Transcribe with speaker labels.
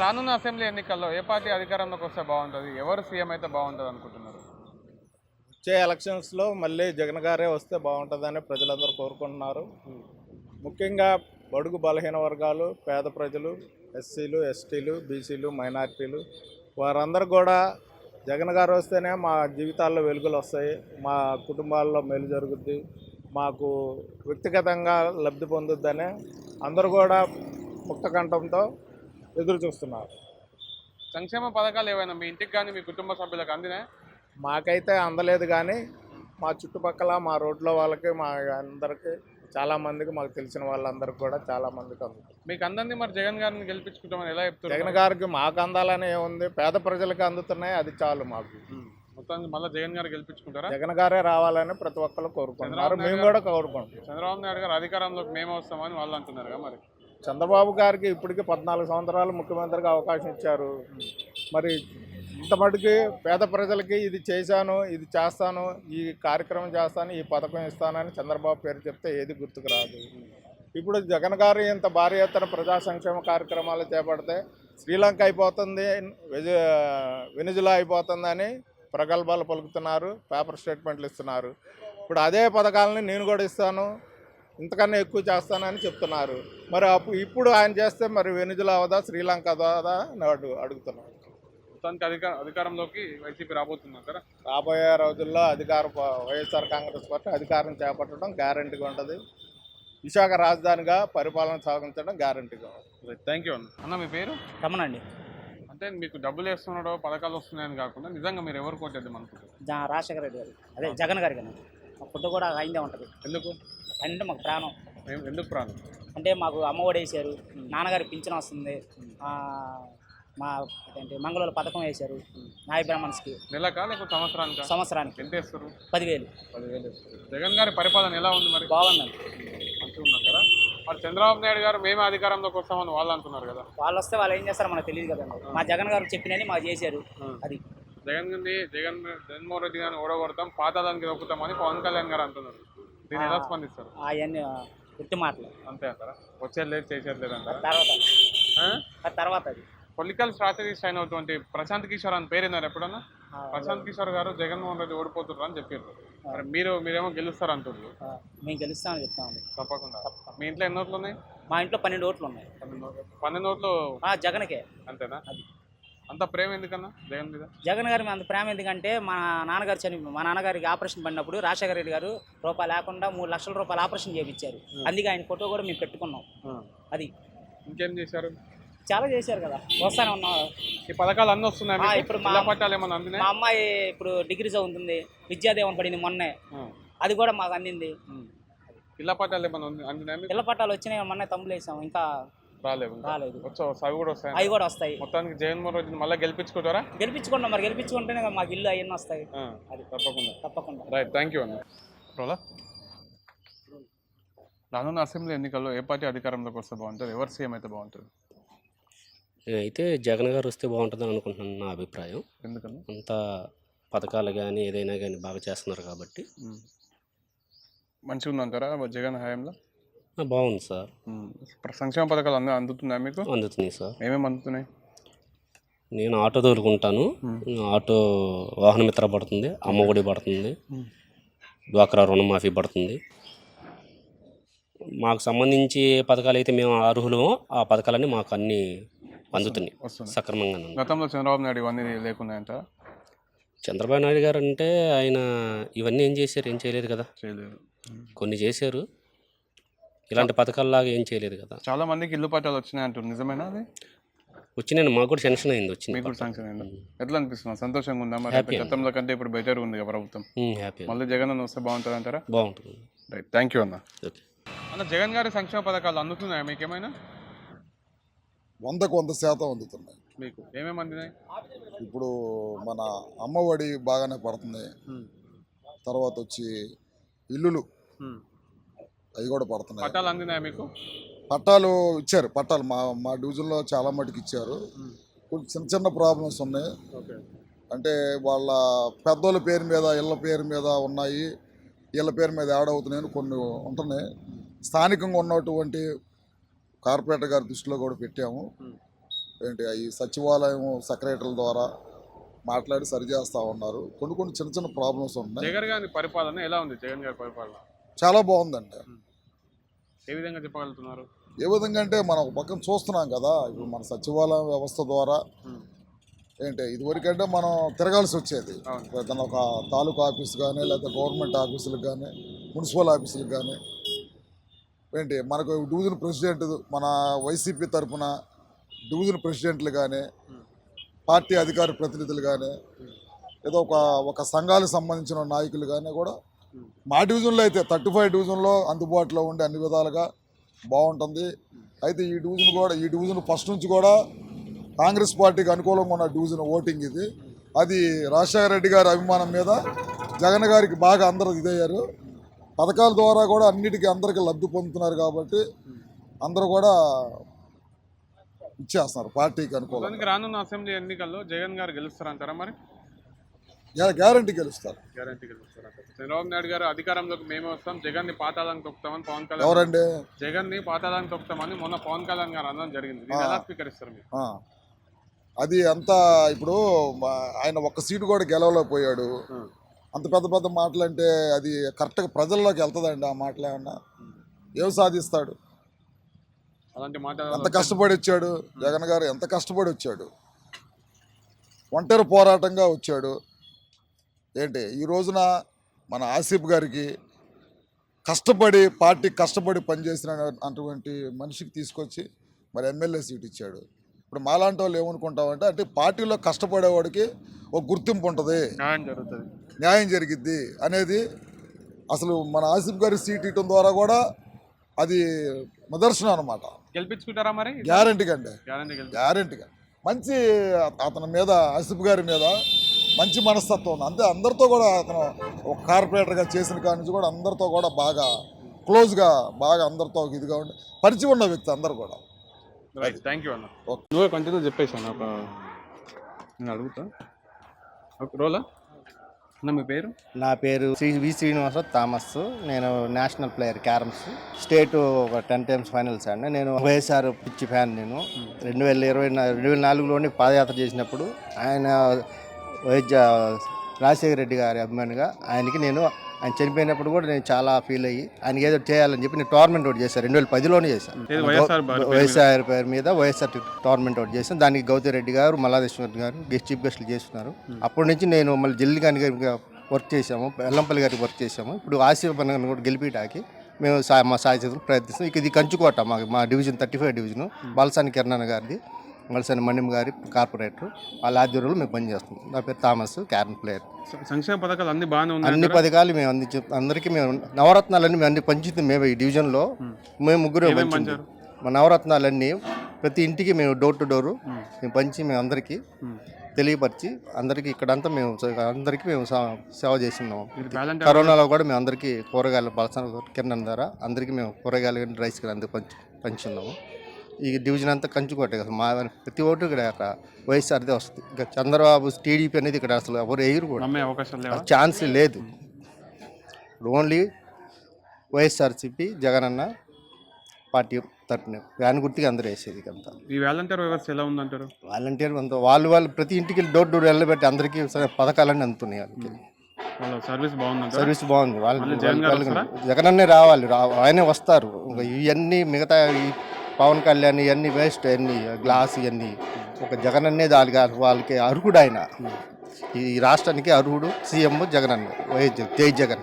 Speaker 1: రానున్న అసెంబ్లీ ఎన్నికల్లో ఏ పార్టీ అధికారంలోకి వస్తే బాగుంటుంది? ఎవరు సీఎం అయితే బాగుంటుంది అనుకుంటున్నారు?
Speaker 2: వచ్చే ఎలక్షన్స్లో మళ్ళీ జగన్ గారే వస్తే బాగుంటుందని ప్రజలందరూ కోరుకుంటున్నారు. ముఖ్యంగా బడుగు బలహీన వర్గాలు పేద ప్రజలు ఎస్సీలు ఎస్టీలు బీసీలు మైనారిటీలు వారందరూ కూడా జగన్ గారు వస్తేనే మా జీవితాల్లో వెలుగులు వస్తాయి. మా కుటుంబాల్లో మేలు జరుగుద్ది. మాకు వ్యక్తిగతంగా లబ్ధి పొందుద్దనే అందరూ కూడా ముక్తకంఠంతో ఎదురు చూస్తున్నారు.
Speaker 1: సంక్షేమ పథకాలు ఏవైనా మీ ఇంటికి కానీ మీ కుటుంబ సభ్యులకు అందినాయి?
Speaker 2: మాకైతే అందలేదు కానీ మా చుట్టుపక్కల మా రోడ్లో వాళ్ళకి మా అందరికి చాలా మందికి మాకు తెలిసిన వాళ్ళందరికీ కూడా చాలా మందికి అందుతుంది.
Speaker 1: మీకు అందంది మరి జగన్ గారిని గెలిపించుకుంటామని ఎలా చెప్తున్నారు?
Speaker 2: జగన్ గారికి మాకు అందాలని ఏముంది? పేద ప్రజలకు అందుతున్నాయి అది చాలు మాకు.
Speaker 1: మొత్తానికి మళ్ళీ జగన్ గారు గెలిపించుకుంటారా?
Speaker 2: జగన్ గారే రావాలని ప్రతి ఒక్కరు కోరుకుంటున్నారు. మేము కూడా కోరుకుంటున్నాం.
Speaker 1: చంద్రబాబు నాయుడు గారు అధికారంలోకి మేము వస్తామని వాళ్ళు అంటున్నారు కదా మరి.
Speaker 2: చంద్రబాబు గారికి ఇప్పటికి పద్నాలుగు సంవత్సరాలు ముఖ్యమంత్రిగా అవకాశం ఇచ్చారు. మరి ఇంత మటుకి పేద ప్రజలకి ఇది చేశాను ఇది చేస్తాను ఈ కార్యక్రమం చేస్తాను ఈ పథకం ఇస్తానని చంద్రబాబు పేరు చెప్తే ఏది గుర్తుకు రాదు. ఇప్పుడు జగన్ గారు ఇంత భారీ ఎత్తున ప్రజా సంక్షేమ కార్యక్రమాలు చేపడితే శ్రీలంక అయిపోతుంది వెనుజులా అయిపోతుందని ప్రగల్భాలు పలుకుతున్నారు పేపర్ స్టేట్మెంట్లు ఇస్తున్నారు. ఇప్పుడు అదే పథకాలని నేను కూడా ఇస్తాను ఇంతకన్నా ఎక్కువ చేస్తానని చెప్తున్నారు. మరి అప్పుడు ఇప్పుడు ఆయన చేస్తే మరి వెనుజులా అవదా శ్రీలంక అవదా అని అడుగు అడుగుతున్నారు.
Speaker 1: మొత్తానికి అధికార అధికారంలోకి వైసీపీ రాబోతున్నారు కదా
Speaker 2: రాబోయే రోజుల్లో అధికార ప- వైఎస్ఆర్ కాంగ్రెస్ పార్టీ అధికారం చేపట్టడం గ్యారంటీగా ఉంటుంది. విశాఖ రాజధానిగా పరిపాలన సాగించడం గ్యారంటీగా ఉంటుంది.
Speaker 1: థ్యాంక్ యూ అన్న. అన్న మీ పేరు?
Speaker 3: రమణండి.
Speaker 1: అంటే మీకు డబ్బులు వేస్తున్నాడో పథకాలు వస్తున్నాయని కాకుండా నిజంగా మీరు ఎవరు కొట్టేద్దాం అనుకుంటారు
Speaker 3: జా రాజశేఖర రెడ్డి గారు. అదే జగన్ గారి కన్నా మా ఫుడ్ కూడా అయిందే ఉంటుంది.
Speaker 1: ఎందుకు?
Speaker 3: అంటే మాకు ప్రాణం.
Speaker 1: ఎందుకు ప్రాణం?
Speaker 3: అంటే మాకు అమ్మఒడి వేసారు నాన్నగారి పింఛన్ వస్తుంది మా ఏంటి మంగళూరు పథకం వేశారు నాయ బ్రాహ్మణ్స్కి.
Speaker 1: నెలకా లేకపోతే సంవత్సరానికా?
Speaker 3: సంవత్సరానికి.
Speaker 1: ఎంత వేస్తారు?
Speaker 3: పదివేలు.
Speaker 1: పదివేలు జగన్ గారి పరిపాలన ఎలా ఉంది మరి?
Speaker 3: బాగుందండి.
Speaker 1: ఉన్నారు కదా? మరి చంద్రబాబు నాయుడు గారు మేమే అధికారంలోకి వస్తామని వాళ్ళు అంటున్నారు కదా?
Speaker 3: వాళ్ళు వస్తే వాళ్ళు ఏం చేస్తారో మనకు తెలియదు కదండి. మా జగన్ గారు చెప్పినని మాకు చేశారు. అది.
Speaker 1: జగన్ గారిని జగన్ జగన్మోహన్ రెడ్డి గారిని ఓడగొడతాం పాతాదానికి దొక్కుతామని పవన్ కళ్యాణ్ గారు అంటున్నారు. దీన్ని ఎలా స్పందిస్తారు?
Speaker 3: అవన్నీ మాటలు
Speaker 1: అంతే అంటారా? వచ్చేది లేదు చేసేది లేదు అంటారా?
Speaker 3: తర్వాత. తర్వాత అది.
Speaker 1: పొలిటికల్ స్ట్రాటజిస్ట్ అయినటువంటి ప్రశాంత్ కిషోర్ అని పేరున్నారు ఎప్పుడన్నా?
Speaker 3: ఆ,
Speaker 1: ప్రశాంత్ కిషోర్ గారు జగన్మోహన్ రెడ్డి ఓడిపోతున్నారు అని చెప్పారు. మరి మీరు మీరేమో గెలుస్తారు అంటున్నారు
Speaker 3: మేము గెలుస్తామని చెప్తామండి.
Speaker 1: తప్పకుండా. మీ ఇంట్లో ఎన్ని ఓట్లు ఉన్నాయి
Speaker 3: మా ఇంట్లో పన్నెండు ఓట్లు ఉన్నాయి
Speaker 1: పన్నెండు ఓట్లు. పన్నెండు ఓట్లు
Speaker 3: ఆ, జగన్కే.
Speaker 1: అంతేనా?
Speaker 3: అది.
Speaker 1: అంత ప్రేమ ఎందుకన్నా? జగన్ మీద?
Speaker 3: జగన్ గారి మీద అంత ప్రేమ ఎందుకంటే మా నాన్నగారు చని మా నాన్నగారికి ఆపరేషన్ పడినప్పుడు రాజశేఖర రెడ్డి గారు రూపాయలు లేకుండా మూడు లక్షల రూపాయలు ఆపరేషన్ చేయించారు అందుకే ఆయన ఫోటో కూడా మేము పెట్టుకున్నాం. అది.
Speaker 1: ఇంకేం చేశారు?
Speaker 3: చాలా చేశారు కదా. వస్తానే ఉన్నాం.
Speaker 1: ఈ పథకాలు అన్నీ వస్తున్నాయి?
Speaker 3: ఇప్పుడు మా-
Speaker 1: ఇళ్ళ పట్టాలు ఏమన్నా అందినాయి?
Speaker 3: మా అమ్మాయి ఇప్పుడు డిగ్రీ చదువుతుంది. విద్యాదేవం పడింది మొన్నే. అది కూడా మాకు అందింది.
Speaker 1: ఇళ్ళ పట్టాలు ఏమన్నా అందినాయి?
Speaker 3: పిల్ల పట్టాలు వచ్చినాయి మొన్నే తమ్ములు వేసాం. ఇంకా
Speaker 1: రాలేవు.
Speaker 3: రాలేదు.
Speaker 1: అవి కూడా వస్తాయి
Speaker 3: అవి కూడా వస్తాయి.
Speaker 1: మొత్తానికి జగన్మోహన్ రెడ్డిని మళ్ళీ గెలిపించుకుంటారా?
Speaker 3: గెలిపించుకుంటాం మరి గెలిపించుకుంటేనే కదా మాకు ఇల్లు అవన్నీ వస్తాయి. అది.
Speaker 1: తప్పకుండా.
Speaker 3: తప్పకుండా.
Speaker 1: రైట్ థ్యాంక్ యూ అన్న. రోలా? రానున్న అసెంబ్లీ ఎన్నికల్లో ఏ పార్టీ అధికారంలోకి వస్తే బాగుంటుంది? ఎవరు సీఎం అయితే బాగుంటుంది?
Speaker 4: అయితే జగన్ గారు వస్తే బాగుంటుందని అనుకుంటున్నాను నా అభిప్రాయం.
Speaker 1: ఎందుకన్నా?
Speaker 4: అంత పథకాలు కానీ ఏదైనా కానీ బాగా చేస్తున్నారు కాబట్టి.
Speaker 1: మంచిగా ఉందంటారా జగన్ హయాంలో?
Speaker 4: బాగుంది సార్.
Speaker 1: సంక్షేమ పథకాలు అందు అందుతున్నాయి మీకు?
Speaker 4: అందుతుంది సార్.
Speaker 1: ఏమేమి అందుతున్నాయి?
Speaker 4: నేను ఆటో తోలుకుంటాను. ఆటో వాహన మిత్ర పడుతుంది అమ్మఒడి పడుతుంది డ్వాక్రా రుణమాఫీ పడుతుంది. మాకు సంబంధించి పథకాలు అయితే మేము అర్హులమో ఆ పథకాలన్నీ మాకు అన్నీ అందుతున్నాయి సక్రమంగా
Speaker 1: గతంలో చంద్రబాబు నాయుడు ఇవన్నీ లేకున్నాయంట?
Speaker 4: చంద్రబాబు నాయుడు గారు అంటే ఆయన ఇవన్నీ ఏం చేశారు? ఏం చేయలేదు కదా? కొన్ని చేశారు. ఇలాంటి పథకాల్లాగా ఏం చేయలేదు కదా.
Speaker 1: చాలా మందికి ఇల్లు పట్టాలు వచ్చినాయి అంటారు నిజమేనా అది?
Speaker 4: వచ్చినాయి మాకు కూడా టెన్షన్ అయింది వచ్చింది
Speaker 1: మీకు కూడా శాంక్షన్ అయిందా? ఎట్లా అనిపిస్తుంది? సంతోషంగా ఉందా మరి?
Speaker 4: Happy
Speaker 1: గతంలో కంటే ఇప్పుడు బెటర్ ఉంది కదా ప్రభుత్వం.
Speaker 4: హ్యాపీ
Speaker 1: మళ్ళీ జగన్ అన్న వస్తే బాగుంటుంది అంటారా?
Speaker 4: బాగుంటుంది.
Speaker 1: రైట్ థ్యాంక్ యూ అన్న.
Speaker 4: ఓకే
Speaker 1: అన్న జగన్ గారి సంక్షేమ పథకాలు అందుతున్నాయా? మీకు ఏమైనా
Speaker 5: వందకు వంద శాతం అందుతున్నాయి.
Speaker 1: మీకు ఏమేమి అందినాయి?
Speaker 5: ఇప్పుడు మన అమ్మఒడి బాగానే పడుతుంది. తర్వాత వచ్చి ఇల్లులు. అవి కూడా పడుతున్నాయి.
Speaker 1: పట్టాలు అందినాయా మీకు?
Speaker 5: పట్టాలు ఇచ్చారు. పట్టాలు మా మా డివిజన్లో చాలా మటుకు ఇచ్చారు. కొంచెం చిన్న చిన్న ప్రాబ్లమ్స్ ఉన్నాయి.
Speaker 1: ఓకే.
Speaker 5: అంటే వాళ్ళ పెద్దోళ్ళ పేరు మీద ఇళ్ళ పేరు మీద ఉన్నాయి. వీళ్ళ పేరు మీద యాడ్ అవుతున్నాయని కొన్ని ఉంటున్నాయి. స్థానికంగా ఉన్నటువంటి కార్పొరేటర్ గారి దృష్టిలో కూడా పెట్టాము. ఏంటి ఈ సచివాలయం సెక్రటరీల ద్వారా మాట్లాడి సరిచేస్తూ ఉన్నారు. కొన్ని కొన్ని చిన్న చిన్న ప్రాబ్లమ్స్ ఉన్నాయి.
Speaker 1: జగన్ గారి పరిపాలన ఎలా ఉంది? జగన్ గారి పరిపాలన.
Speaker 5: చాలా బాగుందండి.
Speaker 1: ఏ విధంగా చెప్పగలుగుతున్నారు?
Speaker 5: ఏ విధంగా అంటే మనం ఒక పక్కన చూస్తున్నాం కదా ఇప్పుడు మన సచివాలయం వ్యవస్థ ద్వారా. ఏంటి ఇదివరకంటే మనం తిరగాల్సి వచ్చేది. ఏదైనా ఒక తాలూకా ఆఫీస్ కానీ లేకపోతే గవర్నమెంట్ ఆఫీసులకు కానీ మున్సిపల్ ఆఫీసులకు కానీ ఏంటి మనకు డివిజన్ ప్రెసిడెంట్ మన వైసీపీ తరఫున డివిజన్ ప్రెసిడెంట్లు కానీ పార్టీ అధికార ప్రతినిధులు కానీ ఏదో ఒక ఒక సంఘాలకు సంబంధించిన నాయకులు కానీ కూడా మా డివిజన్లో అయితే థర్టీ ఫైవ్ డివిజన్లో అందుబాటులో ఉండే అన్ని విధాలుగా బాగుంటుంది. అయితే ఈ డివిజన్ కూడా ఈ డివిజన్ ఫస్ట్ నుంచి కూడా కాంగ్రెస్ పార్టీకి అనుకూలంగా ఉన్న డివిజన్ ఓటింగ్ ఇది. అది రాజశేఖర రెడ్డి గారి అభిమానం మీద జగన్ గారికి బాగా అందరూ ఇదయ్యారు. పథకాల ద్వారా కూడా అన్నిటికీ అందరికీ లబ్ధి పొందుతున్నారు కాబట్టి అందరూ కూడా ఇచ్చేస్తున్నారు పార్టీకి అనుకూలంగా.
Speaker 1: రానున్న అసెంబ్లీ ఎన్నికల్లో జగన్ గారు గెలుస్తారంటారా మరి?
Speaker 5: గ్యారంటీ గెలుస్తారు.
Speaker 1: గ్యారంటీ చంద్రబాబు నాయుడు గారు అధికారంలోకి మేమే వస్తాం. జగన్ని పాతాళానికి తొక్కుతామని పవన్ కళ్యాణ్
Speaker 5: ఎవరండి?
Speaker 1: జగన్ని పాతాళానికి తొక్కుతామని మొన్న పవన్ కళ్యాణ్ గారు అనడం జరిగింది. దీన్ని ఎలా స్వీకరిస్తారు మీరు.
Speaker 5: అది అంతా ఇప్పుడు ఆయన ఒక్క సీటు కూడా గెలవలేకపోయాడు. అంత పెద్ద పెద్ద మాటలు అంటే అది కరెక్ట్గా ప్రజల్లోకి వెళ్తుందండి ఆ మాటలు ఏమన్నా? ఏం సాధిస్తాడు?
Speaker 1: అలాంటి మాట
Speaker 5: ఎంత కష్టపడి వచ్చాడు? జగన్ గారు ఎంత కష్టపడి వచ్చాడు? ఒంటరి పోరాటంగా వచ్చాడు. ఏంటి? ఈ రోజున మన ఆసిఫ్ గారికి కష్టపడి పార్టీ కష్టపడి పనిచేసిన అటువంటి మనిషికి తీసుకొచ్చి మరి ఎమ్మెల్యే సీట్ ఇచ్చాడు. ఇప్పుడు మాలాంటి వాళ్ళు ఏమనుకుంటామంటే అంటే పార్టీలో కష్టపడేవాడికి ఒక గుర్తింపు ఉంటుంది.
Speaker 1: న్యాయం జరుగుతుంది.
Speaker 5: న్యాయం జరిగిద్ది అనేది అసలు మన ఆసిఫ్ గారి సీట్ ఇవ్వడం ద్వారా కూడా అది నిదర్శనం అనమాట
Speaker 1: గెలిపించుకుంటారా మరి?
Speaker 5: గ్యారంటీగా అండి.
Speaker 1: గ్యారంటీ గెలిపి
Speaker 5: గ్యారంటీగా. మంచి అతని మీద ఆసిఫ్ గారి మీద మంచి మనస్తత్వం ఉంది. అంతే అందరితో కూడా అతను ఒక కార్పొరేటర్గా చేసిన కాడి నుంచి కూడా అందరితో కూడా బాగా క్లోజ్గా బాగా అందరితో ఒక ఇదిగా ఉండి పరిచయం ఉన్న వ్యక్తి అందరు కూడా.
Speaker 1: రైట్ థ్యాంక్ యూ అన్న.
Speaker 5: ఓకే.
Speaker 1: నువ్వే కంటిన్యూ చెప్పేసాను ఒక నేను అడుగుతా. ఒక రోలా? అన్న మీ పేరు?
Speaker 6: నా పేరు శ్రీ వి శ్రీనివాస థామస్. నేను నేషనల్ ప్లేయర్ క్యారమ్స్. స్టేట్ ఒక టెన్ టైమ్స్ ఫైనల్స్ అండి. నేను వైఎస్ఆర్ పిచ్చి ఫ్యాన్ నేను. రెండు వేల ఇరవై రెండు వేల నాలుగులోని పాదయాత్ర చేసినప్పుడు ఆయన వైద్య రాజశేఖర రెడ్డి గారి అభిమానిగా ఆయనకి నేను ఆయన చనిపోయినప్పుడు కూడా నేను చాలా ఫీల్ అయ్యి ఆయనకి ఏదో చేయాలని చెప్పి నేను టోర్నమెంట్ ఒకటి చేశాను. రెండు వేల పదిలోనే చేశాను.
Speaker 1: వైఎస్ఆర్ పేరు మీద?
Speaker 6: వైఎస్ఆర్ టోర్నమెంట్ ఒకటి చేశాను. దానికి గౌతమ్ రెడ్డి గారు మల్లాదేశ్వర్ గారు గెస్ట్ చీఫ్ గెస్ట్లు చేస్తున్నారు. అప్పటి నుంచి నేను మళ్ళీ జిల్లి గారికి వర్క్ చేసాము ఎల్లంపల్లి గారికి వర్క్ చేసాము ఇప్పుడు ఆసిఫ్ కూడా గెలిపిటాకి మేము సా- మా సాయి చేతులు ప్రయత్నిస్తాం ఇక ఇది కంచుకోట మా మా division thirty five division Balasani Kiran గారిది. మలసాని మణిం గారి కార్పొరేటర్ వాళ్ళ ఆధ్వర్యంలో మేము పనిచేస్తున్నాం. నా పేరు థామస్ క్యారన్ ప్లేయర్.
Speaker 1: సంక్షేమ పథకాలు అన్ని బాగానే ఉన్నాయి
Speaker 6: అన్ని పథకాలు మేము అందించు అందరికీ మేము నవరత్నాలన్నీ మేము అన్ని పంచింది మేము ఈ డివిజన్లో మేము ముగ్గురు పంచింది? మా నవరత్నాలన్నీ ప్రతి ఇంటికి మేము డోర్ టు డోరు మేము పంచి మేము అందరికీ తెలియపరిచి అందరికీ ఇక్కడంతా మేము అందరికీ మేము సేవ చేస్తున్నాము కరోనాలో కూడా మేము అందరికీ కూరగాయలు బలసన కిరణం ద్వారా అందరికీ మేము కూరగాయలు కానీ రైస్ కానీ అందరికి పంచి పంచున్నాము. ఈ డివిజన్ అంతా కంచుకోటే కదా మా ప్రతి ఓటు ఇక్కడ వైఎస్ఆర్దే వస్తుంది. ఇంకా చంద్రబాబు టీడీపీ అనేది ఇక్కడ అసలు ఎవరు ఎయ్యరు కూడా.
Speaker 1: నమ్మే అవకాశం లేవా?
Speaker 6: ఛాన్స్ లేదు. ఓన్లీ వైఎస్ఆర్సీపీ జగనన్న పార్టీ తరపున. వ్యాన్ గుర్తికి అందరూ వేసేది అంతా.
Speaker 1: ఈ వాలంటీర్ వ్యవస్థ ఎలా ఉందంటారు?
Speaker 6: వాలంటీర్ అంతా వాళ్ళు వాళ్ళు ప్రతి ఇంటికి డోర్ డోర్ వెళ్ళబెట్టి అందరికీ సరే పథకాలన్నీ అందుతున్నాయి వాళ్ళకి.
Speaker 1: వాళ్ళ సర్వీస్ బాగుందంటారు?
Speaker 6: సర్వీస్ బాగుంది. వాళ్ళు
Speaker 1: మళ్ళీ జగన్ గారు
Speaker 6: వాళ్ళు-
Speaker 1: వస్తారా?
Speaker 6: జగనన్నే రావాలి రా- ఆయనే వస్తారు. ఇంకా ఇవన్నీ మిగతా ఈ పవన్ కళ్యాణ్ ఇవన్నీ వేస్ట్ ఇవన్నీ గ్లాస్ ఇవన్నీ. ఒక జగనన్నే దానికి వాళ్ళకి అర్హుడు ఆయన ఈ రాష్ట్రానికి అర్హుడు సీఎం జగనన్న అన్న తేజ్ జై జగన్.